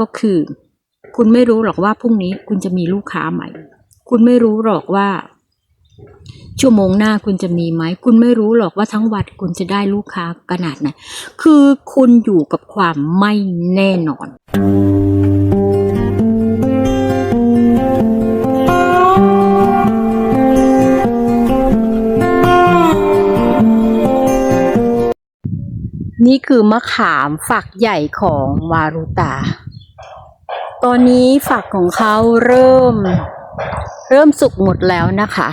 ก็คือ คุณไม่รู้หรอกว่าพรุ่งนี้คุณจะมีลูกค้าใหม่ คุณไม่รู้หรอกว่า ชั่วโมงหน้าคุณจะมีไหม คุณไม่รู้หรอกว่าทั้งวันคุณจะได้ลูกค้าขนาดไหน คือคุณอยู่กับความไม่แน่นอนนี่คือมะขามฝักใหญ่ของวารุตา ตอนนี้ฝักของเขาเริ่ม เริ่มสุกหมดแล้วนะคะ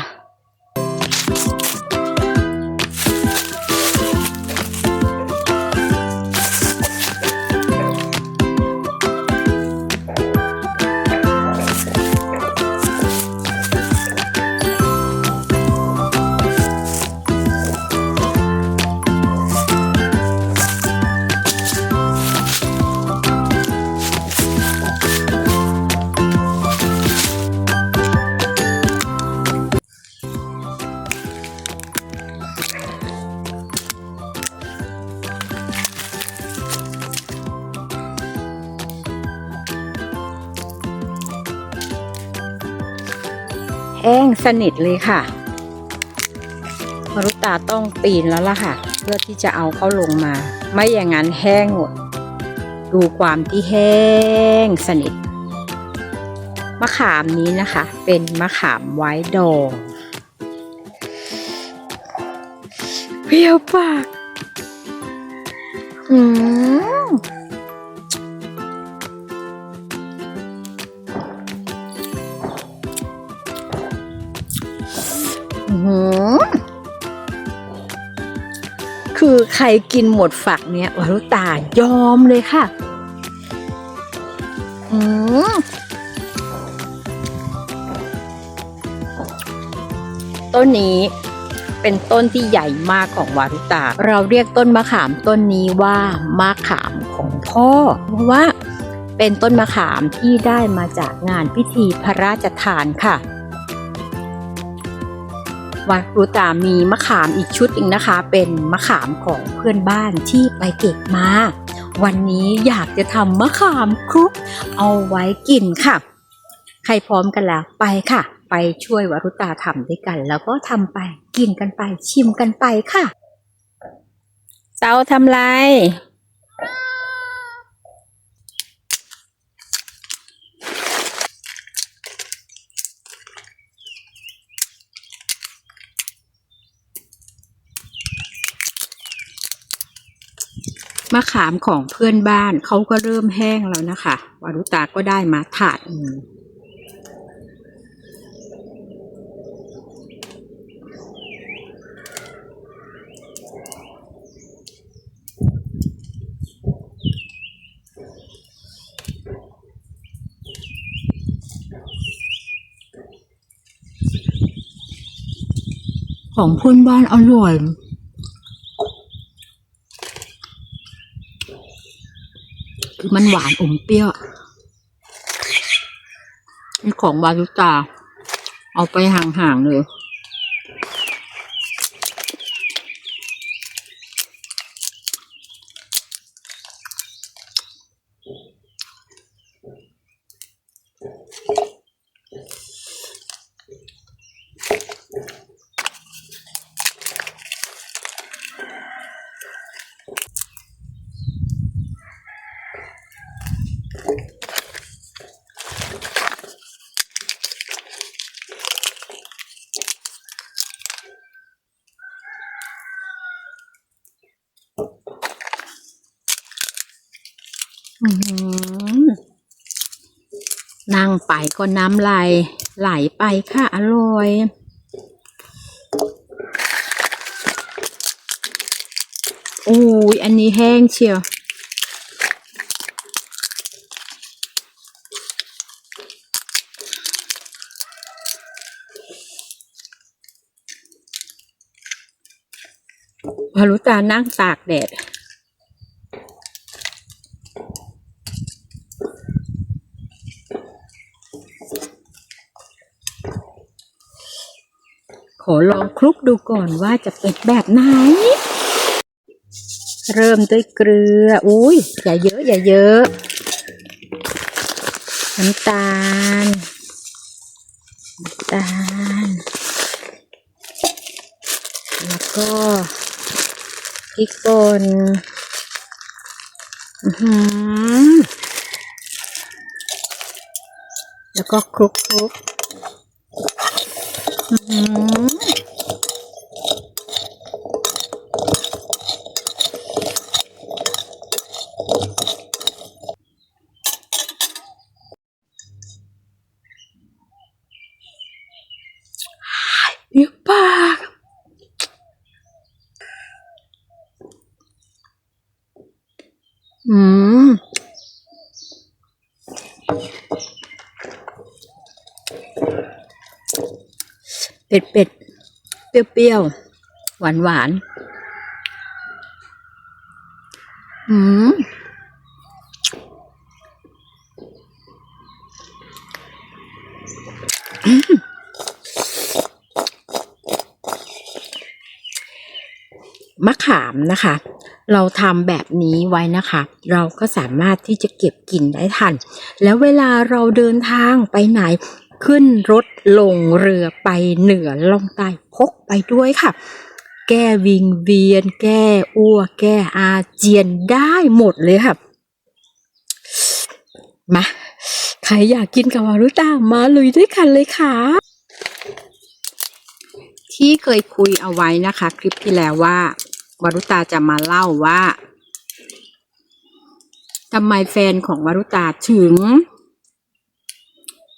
สนิทเลยค่ะมารุตาต้องปีนแล้วล่ะค่ะ เพื่อที่จะเอาเขาลงมา ไม่อย่างนั้นแห้งหมด ดูความที่แห้งสนิท มะขามนี้นะคะ เป็นมะขามไว้ดองเปรี้ยวปาก อืม คือใครกินหมดฝักเนี้ยวารุตายอมเลยค่ะ อืมต้นนี้เป็นต้นที่ใหญ่มากของวารุตา เราเรียกต้นมะขามต้นนี้ว่ามะขามของพ่อ เพราะว่าเป็นต้นมะขามที่ได้มาจากงานพิธีพระราชทานค่ะ วัดรูตามีมะขามอีกชุดหนึ่งนะคะ เป็นมะขามของเพื่อนบ้านที่ไปเก็บมา วันนี้อยากจะทำมะขามคลุก เอาไว้กินค่ะ ใครพร้อมกันแล้วไปค่ะ ไปช่วยวรุตาทำด้วยกัน แล้วก็ทำไปกินกันไปชิมกันไปค่ะ เจ้าทำไร มะขามของเพื่อนบ้านเขาก็เริ่มแห้งแล้วนะคะวารุตาก็ได้มาถาดหนึ่งของเพื่อนบ้านอร่อย คือ มันหวานอมเปรี้ยวของวาสุตา เอาไปห่างๆเลย ก็น้ำลายไหลไปค่ะอร่อยอุ้ยอันนี้แห้งเชียวพารุตานั่งตากแดด ขอลองคลุกดูก่อนว่าจะเป็นแบบไหน เริ่มด้วยเกลือ อุ้ยอย่าเยอะ อย่าเยอะ น้ำตาล น้ำตาล แล้วก็พริกป่นอือแล้วก็คลุกคลุกๆ mm -hmm. เป็ดเป็ดเปรี้ยวๆ หวานหวานๆอืมมะขามนะคะ เราทำแบบนี้ไว้นะคะ เราก็สามารถที่จะเก็บกินได้ทัน แล้วเวลาเราเดินทางไปไหน ขึ้นรถลงเรือไปเหนือล่องใต้พกไปด้วยค่ะ แก้วิงเวียน แก้อ้วกแก้อาเจียนได้หมดเลยค่ะ มาใครอยากกินกับวารุตามาลุยด้วยกันเลยค่ะ ที่เคยคุยเอาไว้นะคะ คลิปที่แล้วว่าวารุตาจะมาเล่าว่าทำไมแฟนของวารุตาถึง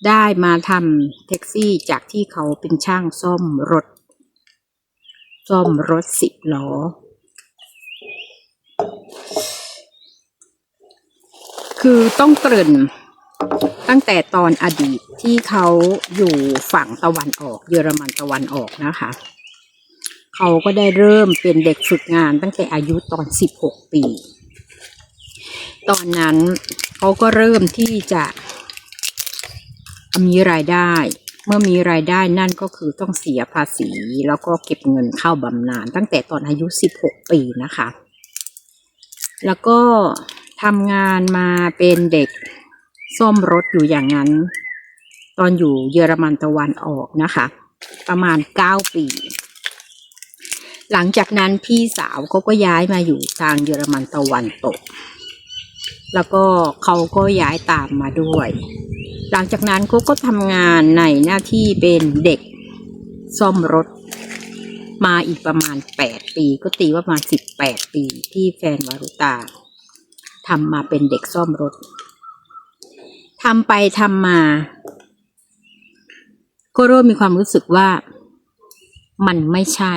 ได้มาทำแท็กซี่จากที่เขาเป็นช่างซ่อมรถ ซ่อมรถสิบล้อ คือต้องเกริ่นตั้งแต่ตอนอดีตที่เขาอยู่ฝั่งตะวันออก เยอรมันตะวันออกนะคะ เขาก็ได้เริ่มเป็นเด็กฝึกงานตั้งแต่อายุตอน 16 ปี ตอนนั้นเขาก็เริ่มที่จะ มีรายได้ เมื่อมีรายได้นั่นก็คือต้องเสียภาษี แล้วก็เก็บเงินเข้าบำนาญตั้งแต่ตอนอายุ 16 ปีนะคะ แล้วก็ทำงานมาเป็นเด็กซ่อมรถอยู่อย่างนั้น ตอนอยู่เยอรมันตะวันออกนะคะ ประมาณ 9 ปี หลังจากนั้นพี่สาวเขาก็ย้ายมาอยู่ทางเยอรมันตะวันตก แล้วก็เขาก็ย้ายตามมาด้วย หลังจากนั้นเขาก็ทำงานในหน้าที่เป็นเด็กซ่อมรถ มาอีกประมาณ 8 ปี ก็ตีว่าประมาณ 18 ปีที่แฟนวารุตาทำมาเป็นเด็กซ่อมรถทำไปทำมาก็เริ่มมีความรู้สึกว่ามันไม่ใช่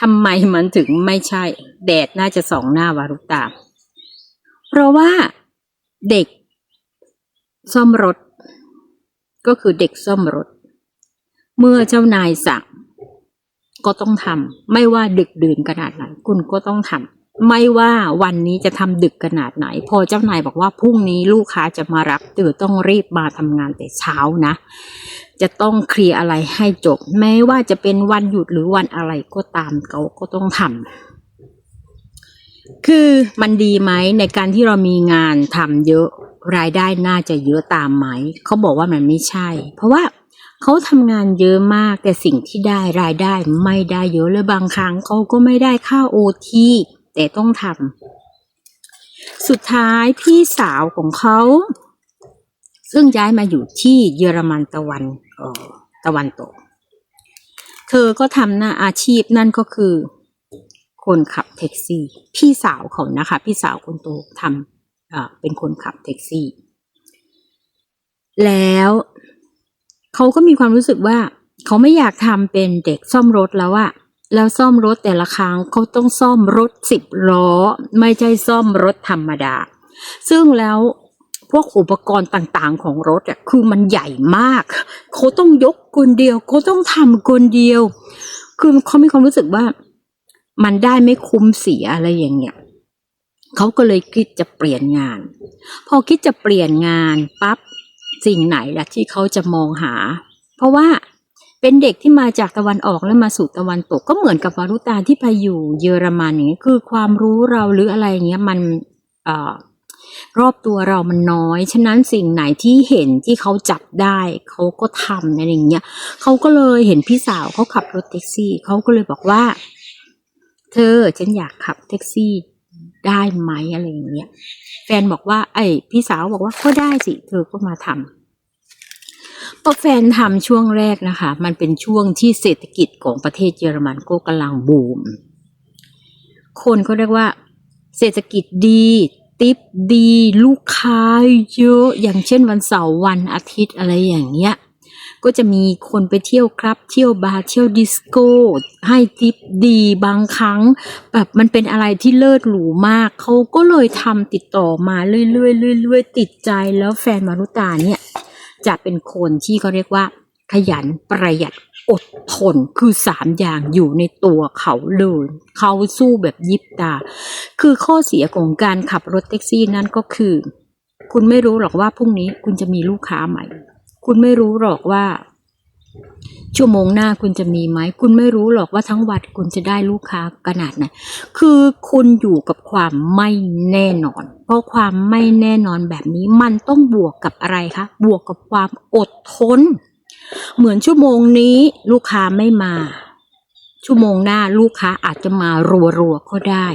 ทำไมมันถึงไม่ใช่ แดดน่าจะสองหน้าวารุตา เพราะว่าเด็กซ่อมรถ ก็คือเด็กซ่อมรถ เมื่อเจ้านายสั่งก็ต้องทำไม่ว่าดึกดื่นขนาดไหนคุณก็ต้องทำไม่ว่าวันนี้จะทำดึกขนาดไหน พอเจ้านายบอกว่าพรุ่งนี้ลูกค้าจะมารับตื่อต้องรีบมาทำงานแต่เช้านะ จะต้องเคลียร์อะไรให้จบ แม้ว่าจะเป็นวันหยุดหรือวันอะไรก็ตามเขาก็ต้องทำคือมันดีไหมในการที่เรามีงานทำเยอะ รายได้น่าจะเยอะตามไหม เขาบอกว่ามันไม่ใช่ เพราะว่าเขาทำงานเยอะมากแต่สิ่งที่ได้รายได้ไม่ได้เยอะเลยบางครั้งเขาก็ไม่ได้ค่าโอทีแต่ต้องทำสุดท้ายพี่สาวของเขา ซึ่งย้ายมาอยู่ที่เยอรมันตะวันออตะวันตก เธอก็ทำหน้าอาชีพนั่นก็คือ คนขับแท็กซี่ พี่สาวเขานะคะ พี่สาวคนโตทำ เป็นคนขับแท็กซี่ แล้วเขาก็มีความรู้สึกว่าเขาไม่อยากทำเป็นเด็กซ่อมรถแล้วอะแล้วซ่อมรถแต่ละครั้งเขาต้องซ่อมรถสิบล้อ ไม่ใช่ซ่อมรถธรรมดา ซึ่งแล้วพวกอุปกรณ์ต่างๆ ของรถอะคือมันใหญ่มากเขาต้องยกคนเดียวเขาต้องทำคนเดียว คือเขามีความรู้สึกว่า มันได้ไม่คุ้มเสียอะไรอย่างเงี้ย เขาก็เลยคิดจะเปลี่ยนงาน พอคิดจะเปลี่ยนงานปั๊บสิ่งไหนล่ะที่เขาจะมองหา เพราะว่าเป็นเด็กที่มาจากตะวันออกแล้วมาสู่ตะวันตกก็เหมือนกับวารุตาที่ไปอยู่เยอรมันอย่างเงี้ยคือความรู้เราหรืออะไรอย่างเงี้ยมันเอ่อรอบตัวเรามันน้อย ฉะนั้นสิ่งไหนที่เห็นที่เขาจับได้เขาก็ทำอะไรอย่างเงี้ยเขาก็เลยเห็นพี่สาวเขาขับรถแท็กซี่เขาก็เลยบอกว่า เธอฉันอยากขับแท็กซี่ ได้ไหมอะไรอย่างเงี้ย แฟนบอกว่า ไอ้พี่สาวบอกว่าก็ได้สิ เธอก็มาทำพอแฟนทำช่วงแรกนะคะ มันเป็นช่วงที่เศรษฐกิจของประเทศเยอรมันก็กำลังบูม คนเขาเรียกว่า เศรษฐกิจดีติปดี ลูกค้าเยอะ อย่างเช่นวันเสาร์วันอาทิตย์อะไรอย่างเงี้ย ก็จะมีคนไปเที่ยวครับ เที่ยวบาร์เที่ยวดิสโก้ให้ทิปดีบางครั้ง แบบมันเป็นอะไรที่เลิศหรูมาก เขาก็เลยทำติดต่อมาเรื่อยๆเรื่อยๆติดใจแล้วแฟนมารุตาเนี่ย จะเป็นคนที่เขาเรียกว่า ขยันประหยัดอดทนคือสามอย่างอยู่ในตัวเขาเลยเขาสู้แบบยิบตา คือข้อเสียของการขับรถแท็กซี่นั่นก็คือ คุณไม่รู้หรอกว่าพรุ่งนี้คุณจะมีลูกค้าใหม่ คุณไม่รู้หรอกว่า ชั่วโมงหน้าคุณจะมีไหม คุณไม่รู้หรอกว่าทั้งวันคุณจะได้ลูกค้าขนาดไหนคือคุณอยู่กับความไม่แน่นอน เพราะความไม่แน่นอนแบบนี้มันต้องบวกกับอะไรคะบวกกับความอดทน เหมือนชั่วโมงนี้ลูกค้าไม่มา ชั่วโมงหน้าลูกค้าอาจจะมารัวๆก็ได้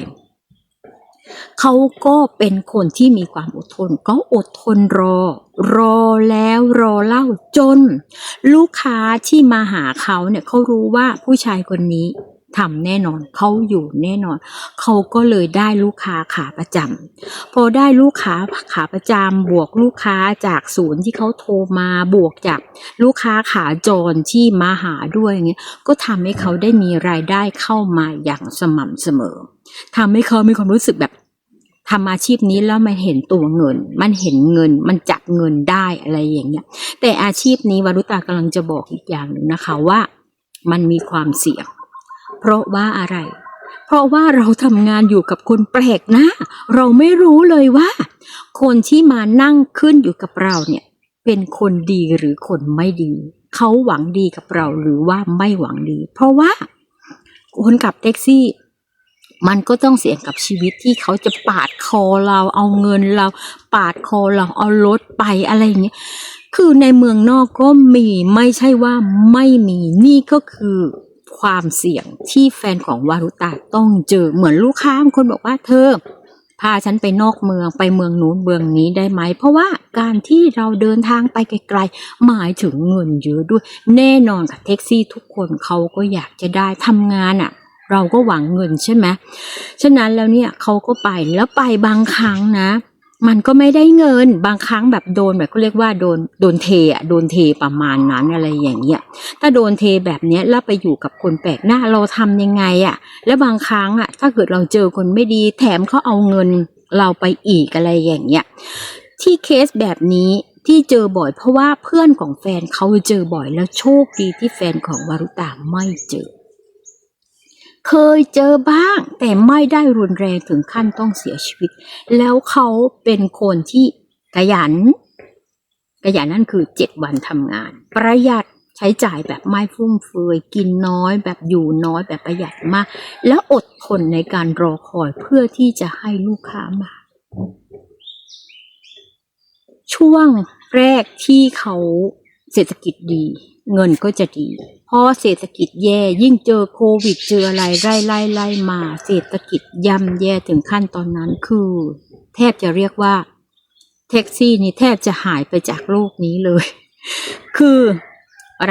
เขาก็เป็นคนที่มีความอดทนเขาอดทนรอ รอแล้วรอเล่าจน ลูกค้าที่มาหาเขาเนี่ยเขารู้ว่าผู้ชายคนนี้ทำแน่นอนเขาอยู่แน่นอน เขาก็เลยได้ลูกค้าขาประจำพอได้ลูกค้าขาประจำบวกลูกค้าจากศูนย์ที่เขาโทรมาบวกจากลูกค้าขาจรที่มาหาด้วยอย่างเงี้ยก็ทำให้เขาได้มีรายได้เข้ามาอย่างสม่ำเสมอทำให้เขามีความรู้สึกแบบ ทำอาชีพนี้แล้วมันเห็นตัวเงิน มันเห็นเงิน มันจับเงินได้อะไรอย่างเงี้ย แต่อาชีพนี้วรุตากำลังจะบอกอีกอย่างหนึ่งนะคะว่ามันมีความเสี่ยง เพราะว่าอะไร เพราะว่าเราทำงานอยู่กับคนแปลกหน้า เราไม่รู้เลยว่า คนที่มานั่งขึ้นอยู่กับเราเนี่ย เป็นคนดีหรือคนไม่ดี เขาหวังดีกับเราหรือว่าไม่หวังดี เพราะว่าคนขับแท็กซี่ มันก็ต้องเสี่ยงกับชีวิตที่เขาจะปาดคอเราเอาเงินเรา ปาดคอเราเอารถไปอะไรอย่างเงี้ยคือในเมืองนอกก็มีไม่ใช่ว่าไม่มีนี่ก็คือความเสี่ยงที่แฟนของวารุตาต้องเจอเหมือนลูกค้าบางคนบอกว่าเธอพาฉันไปนอกเมืองไปเมืองนู้นเมืองนี้ได้ไหม เพราะว่าการที่เราเดินทางไปไกลๆหมายถึงเงินเยอะด้วย แน่นอนกับแท็กซี่ทุกคนเขาก็อยากจะได้ทำงานอะ่ะ เราก็หวังเงินใช่ไหมฉะนั้นแล้วเนี่ยเขาก็ไปแล้วไปบางครั้งนะ มันก็ไม่ได้เงินบางครั้งแบบโดนแบบก็เรียกว่าโดนโดนเทอะโดนเทประมาณนั้นอะไรอย่างเงี้ยถ้าโดนเทแบบเนี้ยแล้วไปอยู่กับคนแปลกหน้าเราทำยังไงอะแล้วบางครั้งอะถ้าเกิดเราเจอคนไม่ดีแถมเขาเอาเงินเราไปอีกอะไรอย่างเงี้ยที่เคสแบบนี้ที่เจอบ่อยเพราะว่าเพื่อนของแฟนเขาเจอบ่อยแล้วโชคดีที่แฟนของวารุตาไม่เจอ เคยเจอบ้าง แต่ไม่ได้รุนแรงถึงขั้นต้องเสียชีวิต แล้วเขาเป็นคนที่ขยันขยันนั่นคือเจ็ดวันทำงาน ประหยัดใช้จ่ายแบบไม่ฟุ่มเฟือยกินน้อยแบบอยู่น้อยแบบประหยัดมาก แล้วอดทนในการรอคอยเพื่อที่จะให้ลูกค้ามา ช่วงแรกที่เขาเศรษฐกิจดี เงินก็จะดี พอเศรษฐกิจแย่ยิ่งเจอโควิดเจออะไรไล่ไล่ไล่มา เศรษฐกิจย่ำแย่ถึงขั้นตอนนั้นคือ แทบจะเรียกว่า แท็กซี่นี่แทบจะหายไปจากโลกนี้เลย คือ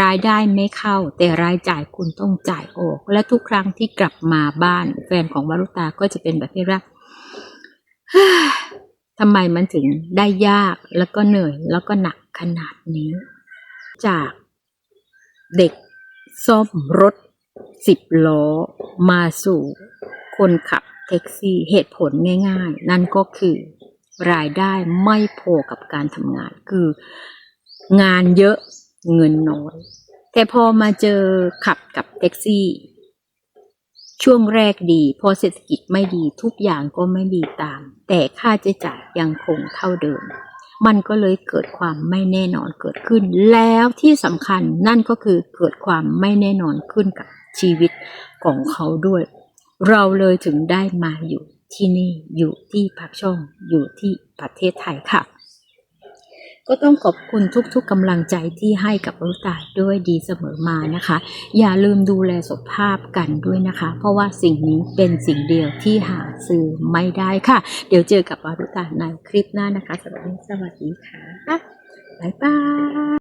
รายได้ไม่เข้า แต่รายจ่ายคุณต้องจ่ายออก และทุกครั้งที่กลับมาบ้าน แฟนของวารุตาก็จะเป็นแบบที่ว่าทำไมมันถึงได้ยากแล้วก็เหนื่อยแล้วก็หนักขนาดนี้ จาก เด็กซ่อมรถสิบล้อมาสู่คนขับแท็กซี่เหตุผลง่าย ๆ นั่นก็คือรายได้ไม่พอกับการทำงานคืองานเยอะเงินน้อย แต่พอมาเจอขับกับแท็กซี่ ช่วงแรกดี พอเศรษฐกิจไม่ดีทุกอย่างก็ไม่ดีตาม แต่ค่าใช้จ่ายยังคงเท่าเดิม มันก็เลยเกิดความไม่แน่นอนเกิดขึ้น แล้วที่สำคัญนั่นก็คือเกิดความไม่แน่นอนขึ้นกับชีวิตของเขาด้วย เราเลยถึงได้มาอยู่ที่นี่อยู่ที่พักช่องอยู่ที่ประเทศไทยค่ะ ก็ต้องขอบคุณทุกๆกำลังใจที่ให้กับวรุตาด้วยดีเสมอมานะคะ อย่าลืมดูแลสุขภาพกันด้วยนะคะ เพราะว่าสิ่งนี้เป็นสิ่งเดียวที่หาซื้อไม่ได้ค่ะ เดี๋ยวเจอกับวรุตาในคลิปหน้านะคะสำหรับวันนี้สวัสดีค่ะบ๊ายบาย